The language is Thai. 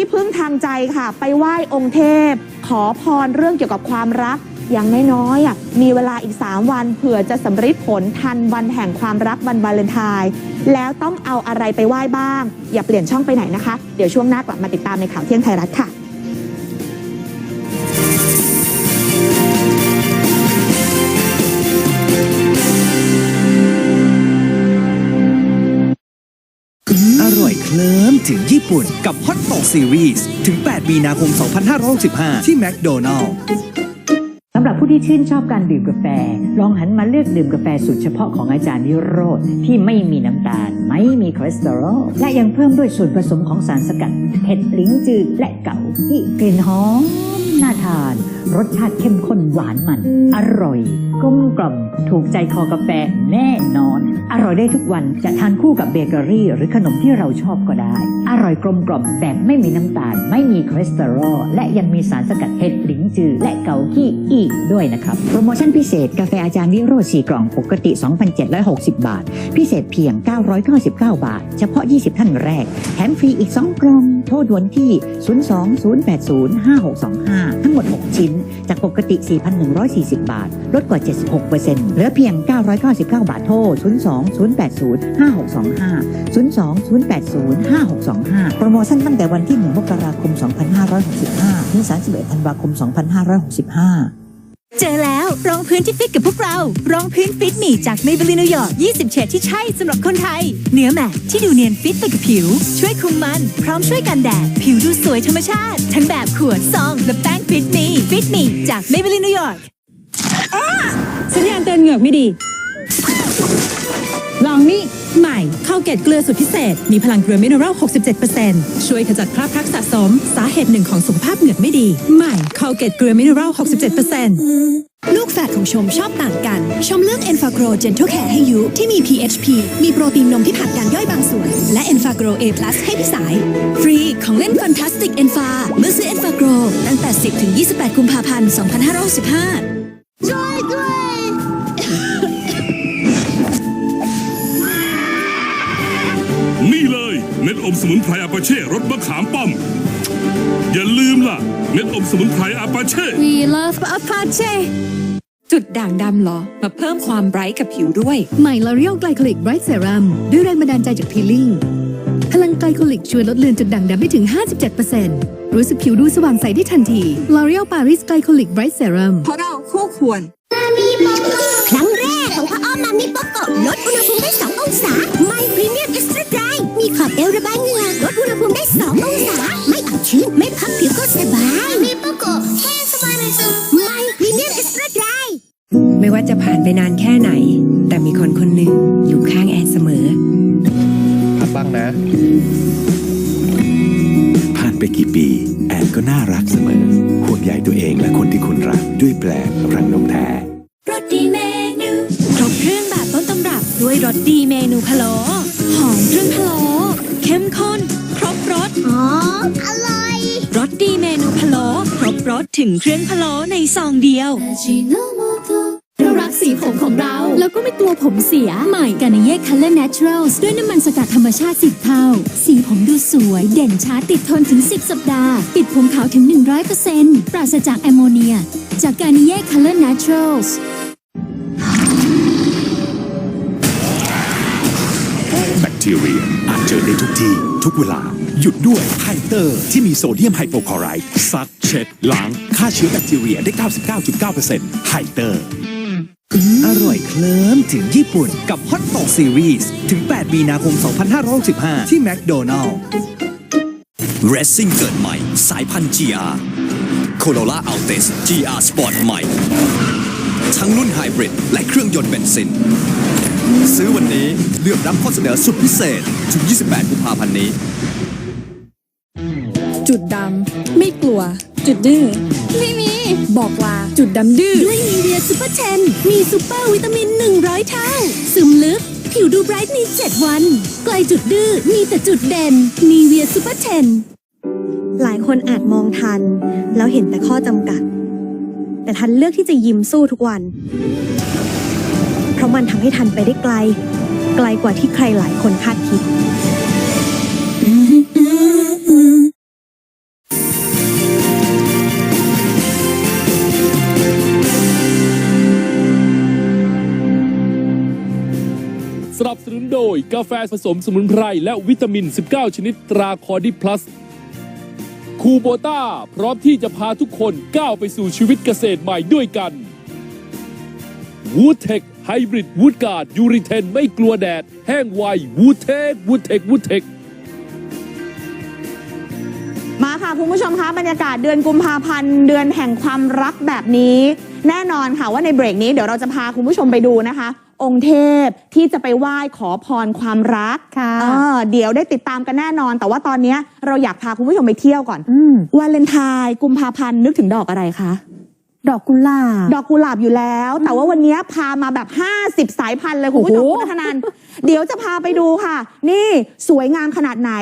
ที่พึ่งทางใจค่ะ ไปไหว้องค์เทพ ขอพรเรื่องเกี่ยวกับความรัก อย่างน้อยๆอะมีเวลาอีก 3 วันเผื่อจะสำเร็จผลทันวันแห่งความรักวันวาเลนไทน์แล้วต้องเอาอะไรไปไหว้บ้าง อย่าเปลี่ยนช่องไปไหนนะคะ เดี๋ยวช่วงหน้ากลับมาติดตามในข่าวเที่ยงไทยรัฐค่ะอร่อยเคลิ้ ถึงญี่ปุ่นกับฮอต o อกซีรีส์ถึง 8 มีนาคม 2565 ที่แมคโดนัลล์สำหรับผู้ที่ชื่นชอบการดื่มกาแฟ ลองหันมาเลือกดื่มกาแฟสูตรเฉพาะของอาจารย์วิโรธที่ไม่มีน้ำตาล ไม่มีคอเลสเตอรอลและยังเพิ่มด้วยส่วนผสมของสารสกัดเห็ดลิ้นจืดและเก่าที่กลิ่นหอมน่าทานรสชาติเข้มข้นหวานมัน อร่อยกลมกล่อม ถูกใจคอกาแฟแน่นอน อร่อยได้ทุกวันจะทานคู่กับเบเกอรี่ หรือขนมที่เราชอบก็ได้ อร่อยกลมกล่อมแบบไม่มีน้ำตาล ไม่มีคอเลสเตอรอลและยังมีสารสกัดเห็ดลิ้นจืดและเกาขี้อีกด้วยนะครับ โปรโมชั่นพิเศษกาแฟอาจารย์วิโรจน์4กล่องปกติ 2,760 บาท พิเศษเพียง 999 บาท เฉพาะ 20 ท่านแรกแถมฟรีอีก 2 กล่องโทรด่วนที่ 020805625 ทั้งหมด 6 ชิ้นจากปกติ 4,140 บาท ลดกว่า 76%เหลือเพียง 999 บาทโทร 020805625 020805625 โปรโมชั่นตั้งแต่วันที่ 1 มกราคม 2565 ถึง 31 ธันวาคม 2565 เจอแล้วรองพื้นที่ฟิตกับพวกเรา รองพื้นฟิตมี่จาก Maybelline New York 20 เฉดที่ใช่สำหรับคนไทย เนื้อแมตที่ดูเนียนฟิตไปกับผิว ช่วยคุมมัน พร้อมช่วยกันแดด ผิวดูสวยธรรมชาติ ทั้งแบบขวดซอง และแป้งฟิตมี่ฟิตมี่จาก Maybelline New York สัญญาณเตือนเหงือกไม่ดี ลองนี่ ใหม่ข้าวเกตเกลือสุดพิเศษ มีพลังเกลือมินเนอรัล 67%ช่วยขจัดคราบพลักสะสม สาเหตุหนึ่งของสุขภาพเหงือกไม่ดี ใหม่ข้าวเกตเกลือมินเนอรัล 67%ลูกแฝดของชมชอบต่างกัน ชมเลือก e n f a g r o Gentle Care ให้ยุที่มี PHP มีโปรตีนนมที่ผ่านการย่อยบางส่วน และ e n f a g r o A+ ให้พี่สาย ฟรีของเล่น Fantastic e n f a เมื่อซื้อ e n f a g r o ตั้งแต่ 10 ถึง 28 กุมภาพันธ์ 2565 ม็ดอมสมุนไพรอาปาเช่รสมะขามป้อม อย่าลืมล่ะ เม็ดอมสมุนไพรอาปาเช่ We love Apache จุดด่างดำเหรอ มาเพิ่มความไบรท์กับผิวด้วย ใหม่ L'Oreal Glycolic Bright Serum ด้วยแรงบันดาลใจจากพีลิ่งพลังไกลโคลิกช่วยลดเลือนจุดด่างดำได้ถึง 57%รู้สึกผิวดูสว่างใสได้ทันที L'Oreal Paris Glycolic Bright Serum เพราะเราคู่ควรครั้งแรกของพ่ออ้อมมามิโปโกะลดอุณหภูมิได้ 2 องศา เอวระบายเหงื่อลดอุณหภูมิได้2องศา ไม่อับชื้น ไม่พับผิวก็สบายมิโปโกะแห้งสบายในซึมไม่พรีเมียมเอ็กซ์ตร้าไดร์ไม่ว่าจะผ่านไปนานแค่ไหน แต่มีคนคนหนึ่งอยู่ข้างแอนเสมอ พักบ้างนะ ผ่านไปกี่ปี แอนก็น่ารักเสมอ ห่วงใยตัวเองและคนที่คุณรักด้วยแปลงรังนมแท้รสดีเมนูครบเครื่องแบบต้นตำรับด้วยรสดีเมนูพะโล้หอมเครื่องพะโล้ เข้มข้น ครบรสอ๋อ อร่อยรสดีเมนูพะโล้ครบรสถึงเครื่องพะโล้ในซองเดียว เรารักสีผมของเรา แล้วก็ไม่กลัวผมเสีย ใหม่กานิเย่ Color Naturals ด้วยน้ำมันสกัดธรรมชาติ10เท่า สีผมดูสวย เด่นช้าติดทนถึง 10 สัปดาห์ปิดผมขาวถึง 100%ปราศจากแอมโมเนีย จากกานิเย่ Color Naturals แบค ทีเรียอาจเจอได้ทุกที่ ทุกเวลา หยุดด้วยไฮเตอร์ ที่มีโซเดียมไฮโปคลอไรด์ซักเช็ดล้างฆ่าเชื้อแบคทีเรียได้ 99.9%ไฮเตอร์อร่อยเคลิ้มถึงญี่ปุ่นกับฮอต o อกซีรีส์ถึง 8 มีนาคม 2565 ที่แมคโดนัลล์เรซซิ่งเกิดใหม่ สายพันธุ์ GR Corolla Altis GR Sport ใหม่ ทั้งรุ่นไฮบริดและเครื่องยนต์เบนซิน ซื้อวันนี้เลือกรับข้อเสนอสุดพิเศษ ถึง 28 กุมภาพันธ์นี้ จุดดำ ไม่กลัว จุดดื้อ ไม่มี บอกลาจุดดำดื้อ ด้วยนีเวียซูเปอร์เทน มีซูเปอร์วิตามิน 100 เท่า ซึมลึก ผิวดูไบรท์ใน 7 วัน ไกลจุดดื้อ มีแต่จุดเด่นนีเวียซูเปอร์เทน หลายคนอาจมองทัน แล้วเห็นแต่ข้อจำกัด แต่ทันเลือกที่จะยิ้มสู้ทุกวัน เพราะมันทำให้ทันไปได้ไกล ไกลกว่าที่ใครหลายคนคาดคิด สนับสนุนโดยกาแฟผสมสมุนไพร และวิตามิน 19 ชนิดตราคอร์ดิพลัส คูโบต้า พร้อมที่จะพาทุกคนก้าวไปสู่ชีวิตเกษตรใหม่ด้วยกันวูเทค ไฮบริดวูดการ์ดยูริเทนไม่กลัวแดด แห้งไววูเทควูเทควูเทคมาค่ะ คุณผู้ชมคะบรรยากาศเดือนกุมภาพันธ์เดือนแห่งความรักแบบนี้ แน่นอนค่ะว่าในเบรกนี้เดี๋ยวเราจะพาคุณผู้ชมไปดูนะคะ องค์เทพที่จะไปไหว้ขอพรความรักค่ะเออเดี๋ยวได้ติดตามกันแน่นอน แต่ว่าตอนนี้เราอยากพาคุณผู้ชมไปเที่ยวก่อนอืมวาเลนไทน์กุมภาพันธ์นึกถึงดอกอะไรคะ ดอกกุหลาบ ดอกกุหลาบอยู่แล้ว แต่ว่าวันนี้พามาแบบ 50 สายพันธุ์เลยคุณผู้ชมโอ้โหคุณนัทนันเดี๋ยวจะพาไปดูค่ะ นี่สวยงามขนาดไหน